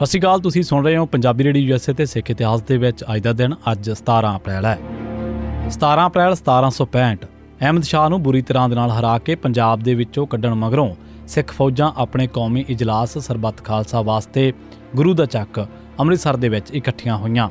ਸਤਿ ਸ਼੍ਰੀ ਅਕਾਲ, ਤੁਸੀਂ ਸੁਣ ਰਹੇ ਹੋ ਪੰਜਾਬੀ ਰੇਡੀਓ ਯੂਐਸਏ ਤੇ ਸਿੱਖ ਇਤਿਹਾਸ ਦੇ ਵਿੱਚ ਅੱਜ ਦਾ ਦਿਨ, ਅੱਜ 17 ਅਪ੍ਰੈਲ ਹੈ। 17 ਅਪ੍ਰੈਲ 1765 ਅਹਿਮਦ ਸ਼ਾਹ ਨੂੰ ਬੁਰੀ ਤਰ੍ਹਾਂ ਦੇ ਨਾਲ ਹਰਾ ਕੇ ਪੰਜਾਬ ਦੇ ਵਿੱਚੋਂ ਕੱਢਣ ਮਗਰੋਂ ਸਿੱਖ ਫੌਜਾਂ ਆਪਣੇ ਕੌਮੀ ਇਜਲਾਸ ਸਰਬੱਤ ਖਾਲਸਾ ਵਾਸਤੇ ਗੁਰੂ ਦਾ ਚੱਕ ਅੰਮ੍ਰਿਤਸਰ ਦੇ ਵਿੱਚ ਇਕੱਠੀਆਂ ਹੋਈਆਂ।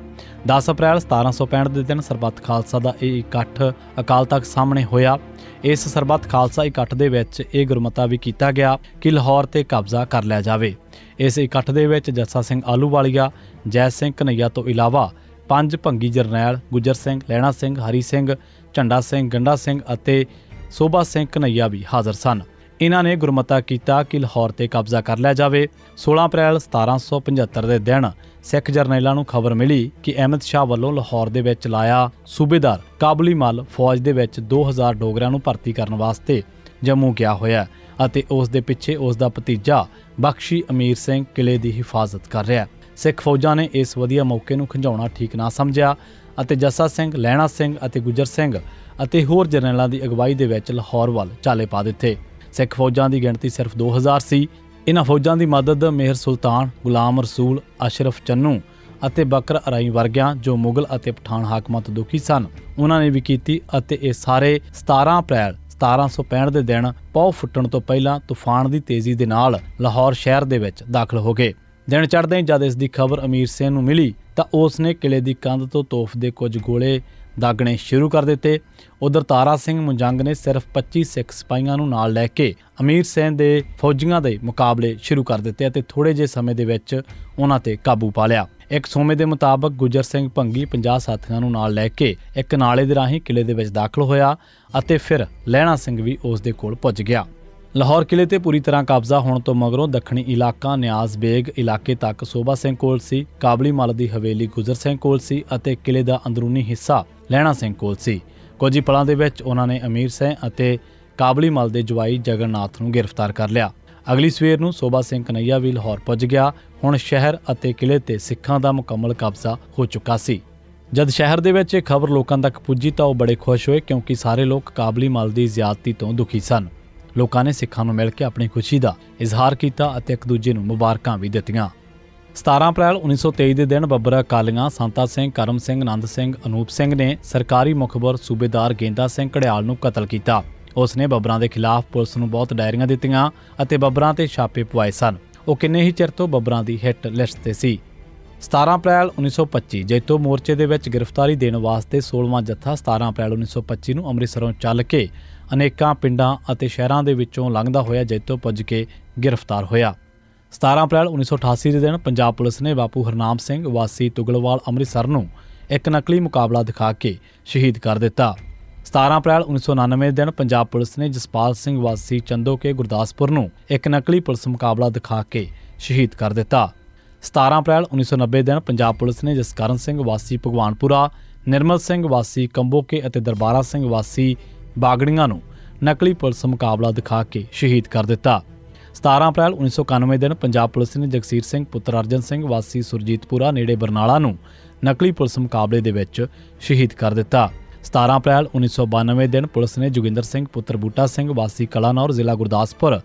10 ਅਪ੍ਰੈਲ 1765 ਦੇ ਦਿਨ ਸਰਬੱਤ ਖਾਲਸਾ ਦਾ ਇਹ ਇਕੱਠ ਅਕਾਲ ਤਖਤ ਸਾਹਮਣੇ ਹੋਇਆ। ਇਸ ਸਰਬੱਤ ਖਾਲਸਾ ਇਕੱਠ ਦੇ ਵਿੱਚ ਇਹ ਗੁਰਮਤਾ ਵੀ ਕੀਤਾ ਗਿਆ ਕਿ ਲਾਹੌਰ ਤੇ ਕਬਜ਼ਾ ਕਰ ਲਿਆ ਜਾਵੇ। ਇਸ ਇਕੱਠ ਦੇ ਵਿੱਚ ਜੱਸਾ ਸਿੰਘ ਆਲੂਵਾਲੀਆ ਜੈ ਸਿੰਘ ਕਨਈਆ ਤੋਂ ਇਲਾਵਾ ਪੰਜ ਭੰਗੀ ਜਰਨੈਲ ਗੁੱਜਰ ਸਿੰਘ ਲੈਣਾ ਸਿੰਘ, ਹਰੀ ਸਿੰਘ, ਝੰਡਾ ਸਿੰਘ, ਗੰਡਾ ਸਿੰਘ ਅਤੇ ਸੋਭਾ ਸਿੰਘ ਕਨਈਆ ਵੀ ਹਾਜ਼ਰ ਸਨ। ਇਹਨਾਂ ਨੇ ਗੁਰਮਤਾ ਕੀਤਾ ਕਿ ਲਾਹੌਰ ਤੇ ਕਬਜ਼ਾ ਕਰ ਲਿਆ ਜਾਵੇ। 16 ਅਪ੍ਰੈਲ 1775 ਦੇ ਦਿਨ ਸਿੱਖ ਜਰਨੈਲਾਂ ਨੂੰ ਖਬਰ ਮਿਲੀ ਕਿ ਅਹਿਮਦ ਸ਼ਾਹ ਵੱਲੋਂ ਲਾਹੌਰ ਦੇ ਵਿੱਚ ਲਾਇਆ ਸੂਬੇਦਾਰ ਕਾਬਲੀ ਮਲ ਫੌਜ ਦੇ ਵਿੱਚ 2000 ਡੋਗਰਿਆਂ ਨੂੰ ਭਰਤੀ ਕਰਨ ਵਾਸਤੇ ਜੰਮੂ ਗਿਆ ਹੋਇਆ ਅਤੇ ਉਸ ਦੇ ਪਿੱਛੇ ਉਸ ਦਾ ਭਤੀਜਾ ਬਖਸ਼ੀ ਅਮੀਰ ਸਿੰਘ ਕਿਲੇ ਦੀ ਹਿਫਾਜ਼ਤ ਕਰ ਰਿਹਾ ਸਿੱਖ ਫੌਜਾਂ ਨੇ ਇਸ ਵਧੀਆ ਮੌਕੇ ਨੂੰ ਖੰਝਾਉਣਾ ਠੀਕ ਨਾ ਸਮਝਿਆ ਅਤੇ ਜੱਸਾ ਸਿੰਘ ਲੈਣਾ ਸਿੰਘ ਅਤੇ ਗੁੱਜਰ ਸਿੰਘ ਅਤੇ ਹੋਰ ਜਰਨੈਲਾਂ ਦੀ ਅਗਵਾਈ ਦੇ ਵਿੱਚ ਲਾਹੌਰ ਵੱਲ ਚਾਲੇ ਪਾ ਦਿੱਤੇ। ਸਿੱਖ ਫੌਜਾਂ ਦੀ ਗਿਣਤੀ ਸਿਰਫ 2000 ਸੀ। ਇਹਨਾਂ ਫੌਜਾਂ ਦੀ ਮਦਦ ਮੇਹਰ ਸੁਲਤਾਨ, ਗੁਲਾਮ ਰਸੂਲ, ਅਸ਼ਰਫ ਚੰਨੂ ਅਤੇ ਬਕਰ ਅਰਾਈ ਵਰਗਿਆਂ ਜੋ ਮੁਗਲ ਅਤੇ ਪਠਾਨ ਹਾਕਮਾਂ ਤੋਂ ਦੁਖੀ ਸਨ। ਉਹਨਾਂ ਨੇ ਵੀ ਕੀਤੀ ਅਤੇ ਇਹ ਸਾਰੇ 17 ਅਪ੍ਰੈਲ 1765 ਦੇ ਦਿਨ ਪੌ ਫੁੱਟਣ ਤੋਂ ਪਹਿਲਾਂ ਤੂਫਾਨ ਦੀ ਤੇਜ਼ੀ ਦੇ ਨਾਲ ਲਾਹੌਰ ਸ਼ਹਿਰ ਦੇ ਵਿੱਚ ਦਾਖਲ ਹੋ ਗਏ। ਦਿਨ ਚੜ੍ਹਦੇ ਹੀ ਜਦ ਇਸ ਦੀ ਖਬਰ ਅਮੀਰ ਸਿੰਘ ਨੂੰ ਮਿਲੀ ਤਾਂ ਉਸ ਨੇ ਕਿਲੇ ਦੀ ਕੰਧ ਤੋਂ ਤੋਪ ਦੇ ਕੁਝ ਗੋਲੇ ਦਾਗਣੇ ਸ਼ੁਰੂ ਕਰ ਦਿੱਤੇ। ਉਧਰ ਤਾਰਾ ਸਿੰਘ ਮੁੰਜੰਗ ਨੇ ਸਿਰਫ 25 ਸਿੱਖ ਸਿਪਾਹੀਆਂ ਨੂੰ ਨਾਲ ਲੈ ਕੇ ਅਮੀਰ ਸਿੰਘ ਦੇ ਫੌਜੀਆਂ ਦੇ ਮੁਕਾਬਲੇ ਸ਼ੁਰੂ ਕਰ ਦਿੱਤੇ ਅਤੇ ਥੋੜੇ ਜਿਹੇ ਸਮੇਂ ਦੇ ਵਿੱਚ ਉਹਨਾਂ ਤੇ ਕਾਬੂ ਪਾ ਲਿਆ। ਇੱਕ ਸੋਮੇ ਦੇ ਮੁਤਾਬਕ ਗੁੱਜਰ ਸਿੰਘ ਭੰਗੀ 50 ਸਾਥੀਆਂ ਨੂੰ ਨਾਲ ਲੈ ਕੇ ਇੱਕ ਨਾਲੇ ਦੇ ਰਾਹੀਂ ਕਿਲੇ ਦੇ ਵਿੱਚ ਦਾਖਲ ਹੋਇਆ ਅਤੇ ਫਿਰ ਲਹਿਣਾ ਸਿੰਘ ਵੀ ਉਸ ਦੇ ਕੋਲ ਪੁੱਜ ਗਿਆ। ਲਾਹੌਰ ਕਿਲੇ ਤੇ ਪੂਰੀ ਤਰ੍ਹਾਂ ਕਬਜ਼ਾ ਹੋਣ ਤੋਂ ਮਗਰੋਂ ਦੱਖਣੀ ਇਲਾਕਾ ਨਿਆਜ਼ ਬੇਗ ਇਲਾਕੇ ਤੱਕ ਸੋਭਾ ਸਿੰਘ ਕੋਲ ਸੀ, ਕਾਬਲੀ ਮਲ ਦੀ ਹਵੇਲੀ ਗੁਜਰ ਸਿੰਘ ਕੋਲ ਸੀ ਅਤੇ ਕਿਲੇ ਦਾ ਅੰਦਰੂਨੀ ਹਿੱਸਾ ਲਹਿਣਾ ਸਿੰਘ ਕੋਲ ਸੀ। ਕੁਝ ਹੀ ਪਲਾਂ ਦੇ ਵਿੱਚ ਉਹਨਾਂ ਨੇ ਅਮੀਰ ਸਿੰਘ ਅਤੇ ਕਾਬਲੀ ਮਲ ਦੇ ਜਵਾਈ ਜਗਨਨਾਥ ਨੂੰ ਗ੍ਰਿਫਤਾਰ ਕਰ ਲਿਆ। ਅਗਲੀ ਸਵੇਰ ਨੂੰ ਸੋਭਾ ਸਿੰਘ ਕਨਈਆ ਵੀ ਲਾਹੌਰ ਪੁੱਜ ਗਿਆ। ਹੁਣ ਸ਼ਹਿਰ ਅਤੇ ਕਿਲੇ ਤੇ ਸਿੱਖਾਂ ਦਾ ਮੁਕੰਮਲ ਕਬਜ਼ਾ ਹੋ ਚੁੱਕਾ ਸੀ। ਜਦ ਸ਼ਹਿਰ ਦੇ ਵਿੱਚ ਇਹ ਖਬਰ ਲੋਕਾਂ ਤੱਕ ਪੁੱਜੀ ਤਾਂ ਉਹ ਬੜੇ ਖੁਸ਼ ਹੋਏ ਕਿਉਂਕਿ ਸਾਰੇ ਲੋਕ ਕਾਬਲੀ ਮਲ ਦੀ ਜ਼ਿਆਦਤੀ ਤੋਂ ਦੁਖੀ ਸਨ। ਲੋਕਾਂ ਨੇ ਸਿੱਖਾਂ ਨੂੰ ਮਿਲ ਕੇ ਆਪਣੀ ਖੁਸ਼ੀ ਦਾ ਇਜ਼ਹਾਰ ਕੀਤਾ ਅਤੇ ਇੱਕ ਦੂਜੇ ਨੂੰ ਮੁਬਾਰਕਾਂ ਵੀ ਦਿੱਤੀਆਂ। 17 ਅਪ੍ਰੈਲ 1923 ਦੇ ਦਿਨ ਬੱਬਰ ਅਕਾਲੀਆਂ ਸੰਤਾ ਸਿੰਘ, ਕਰਮ ਸਿੰਘ ਆਨੰਦ ਸਿੰਘ, ਅਨੂਪ ਸਿੰਘ ਨੇ ਸਰਕਾਰੀ ਮੁਖਬਰ ਸੂਬੇਦਾਰ ਗੇਂਦਾ ਸਿੰਘ ਘੜਿਆਲ ਨੂੰ ਕਤਲ ਕੀਤਾ। ਉਸ ਨੇ ਬੱਬਰਾਂ ਦੇ ਖਿਲਾਫ ਪੁਲਿਸ ਨੂੰ ਬਹੁਤ ਡਾਇਰੀਆਂ ਦਿੱਤੀਆਂ ਅਤੇ ਬੱਬਰਾਂ ਤੇ ਛਾਪੇ ਪਵਾਏ ਸਨ। ਉਹ ਕਿੰਨੇ ਹੀ ਚਿਰ ਤੋਂ ਬੱਬਰਾਂ ਦੀ ਹਿੱਟ ਲਿਸਟ ਤੇ ਸੀ। 17 ਅਪ੍ਰੈਲ 1925 ਜੈਤੋ ਮੋਰਚੇ ਦੇ ਵਿੱਚ ਗ੍ਰਿਫਤਾਰੀ ਦੇਣ ਵਾਸਤੇ 16ਵਾਂ ਜੱਥਾ 17 ਅਪ੍ਰੈਲ 1925 ਨੂੰ ਅੰਮ੍ਰਿਤਸਰੋਂ ਚੱਲ ਕੇ ਅਨੇਕਾਂ ਪਿੰਡਾਂ ਅਤੇ ਸ਼ਹਿਰਾਂ ਦੇ ਵਿੱਚੋਂ ਲੰਘਦਾ ਹੋਇਆ ਜੈਤੋ ਪੁੱਜ ਕੇ ਗ੍ਰਿਫਤਾਰ ਹੋਇਆ। 17 ਅਪ੍ਰੈਲ 1988 ਦੇ ਦਿਨ ਪੰਜਾਬ ਪੁਲਿਸ ਨੇ ਬਾਪੂ ਹਰਨਾਮ ਸਿੰਘ, ਵਾਸੀ ਤੁਗਲਵਾਲ ਅੰਮ੍ਰਿਤਸਰ ਨੂੰ ਇੱਕ ਨਕਲੀ ਮੁਕਾਬਲਾ ਦਿਖਾ ਕੇ ਸ਼ਹੀਦ ਕਰ ਦਿੱਤਾ। 17 ਅਪ੍ਰੈਲ 1999 ਦੇ ਦਿਨ ਪੰਜਾਬ ਪੁਲਿਸ ਨੇ ਜਸਪਾਲ ਸਿੰਘ, ਵਾਸੀ ਚੰਦੋਕੇ ਗੁਰਦਾਸਪੁਰ ਨੂੰ ਇੱਕ ਨਕਲੀ ਪੁਲਿਸ ਮੁਕਾਬਲਾ ਦਿਖਾ ਕੇ ਸ਼ਹੀਦ ਕਰ ਦਿੱਤਾ। 17 ਅਪ੍ਰੈਲ 1990 ਦੇ ਦਿਨ ਪੰਜਾਬ ਪੁਲਿਸ ਨੇ ਜਸਕਰਨ ਸਿੰਘ, ਵਾਸੀ ਭਗਵਾਨਪੁਰਾ, ਨਿਰਮਲ ਸਿੰਘ, ਵਾਸੀ ਕੰਬੋਕੇ ਅਤੇ ਦਰਬਾਰਾ ਸਿੰਘ, ਵਾਸੀ ਬਾਗੜੀਆਂ ਨੂੰ ਨਕਲੀ ਪੁਲਿਸ ਮੁਕਾਬਲਾ ਦਿਖਾ ਕੇ ਸ਼ਹੀਦ ਕਰ ਦਿੱਤਾ। 17 ਅਪ੍ਰੈਲ 1991 ਦਿਨ ਪੰਜਾਬ ਪੁਲਿਸ ਨੇ ਜਗਸੀਰ ਸਿੰਘ, ਪੁੱਤਰ ਅਰਜਨ ਸਿੰਘ, ਵਾਸੀ ਸੁਰਜੀਤਪੁਰਾ, ਨੇੜੇ ਬਰਨਾਲਾ ਨੂੰ ਨਕਲੀ ਪੁਲਿਸ ਮੁਕਾਬਲੇ ਦੇ ਵਿੱਚ ਸ਼ਹੀਦ ਕਰ ਦਿੱਤਾ। 17 ਅਪ੍ਰੈਲ 1992 ਦਿਨ ਪੁਲਿਸ ਨੇ ਜੋਗਿੰਦਰ ਸਿੰਘ, ਪੁੱਤਰ ਬੂਟਾ ਸਿੰਘ, ਵਾਸੀ ਕਲਾਨੌਰ, ਜ਼ਿਲ੍ਹਾ ਗੁਰਦਾਸਪੁਰ,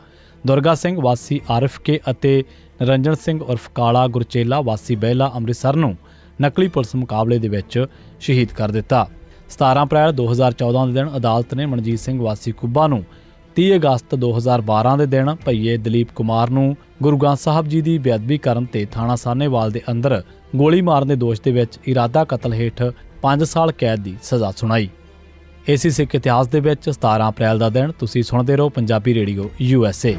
ਦੁਰਗਾ ਸਿੰਘ, ਵਾਸੀ ਆਰਿਫਕੇ ਅਤੇ ਨਿਰੰਜਨ ਸਿੰਘ ਉਰਫ ਕਾਲਾ ਗੁਰਚੇਲਾ, ਵਾਸੀ ਬਹਿਲਾ ਅੰਮ੍ਰਿਤਸਰ ਨੂੰ ਨਕਲੀ ਪੁਲਿਸ ਮੁਕਾਬਲੇ ਦੇ ਵਿੱਚ ਸ਼ਹੀਦ ਕਰ ਦਿੱਤਾ। 17 ਅਪ੍ਰੈਲ 2014 ਦੇ ਦਿਨ ਅਦਾਲਤ ਨੇ ਮਨਜੀਤ ਸਿੰਘ ਵਾਸੀ ਕੁੱਬਾ ਨੂੰ 30 ਅਗਸਤ 2012 ਦੇ ਦਿਨ ਭਈਏ ਦਲੀਪ ਕੁਮਾਰ ਨੂੰ ਗੁਰੂ ਗ੍ਰੰਥ ਸਾਹਿਬ ਜੀ ਦੀ ਬੇਅਦਬੀ ਕਰਨ ਤੇ ਥਾਣਾ ਸਾਹਨੇਵਾਲ ਦੇ ਅੰਦਰ ਗੋਲੀ ਮਾਰਨ ਦੇ ਦੋਸ਼ ਦੇ ਵਿੱਚ ਇਰਾਦਾ ਕਤਲ ਹੇਠ 5 ਸਾਲ ਕੈਦ ਦੀ ਸਜ਼ਾ ਸੁਣਾਈ। ਏਸੀ ਸਿੱਖ ਇਤਿਹਾਸ ਦੇ ਵਿੱਚ 17 ਅਪ੍ਰੈਲ ਦਾ ਦਿਨ ਤੁਸੀਂ ਸੁਣਦੇ ਰਹੋ Punjabi radio U S A.